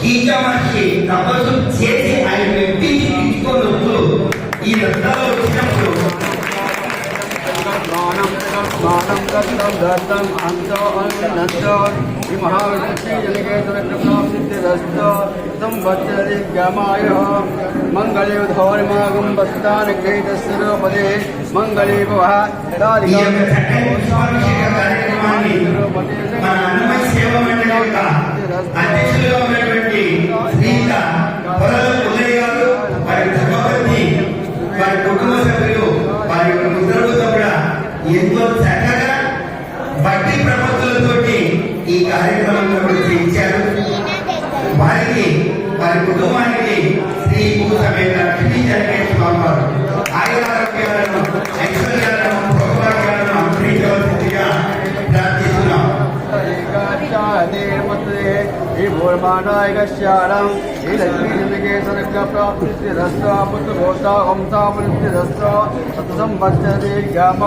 గీత మహర్షి తపస్సు చేసి ఆయన పిచ్చుకొని వస్తూ ఈ రథాలు వచ్చినప్పుడు స్నానం దత్తం దత్తం అంతో ఈ గమాయ మంగళే ధౌర్మాగం కేతస్వరూపదే మంగళే భవ మన సేవ మండలి యొక్క అధ్యక్షులుగా ఉన్నటువంటి శ్రీత పొరల పుల్లయ్య గారు వారి ధర్మపత్ని వారి కుటుంబ సభ్యులు వారి యొక్క మిత్రులతో కూడా ఎంతో చక్కగా భక్తి ప్రపత్తులతోటి ఈ కార్యక్రమం కూడా చేయించారు. వారికి వారి కుటుంబానికి निर्मुत्रे हि भूर्माणाय पुत्र हि लक्ष्मीजनिके सनकप्राप्तिरस्ता पुत्रभोक्ता ओं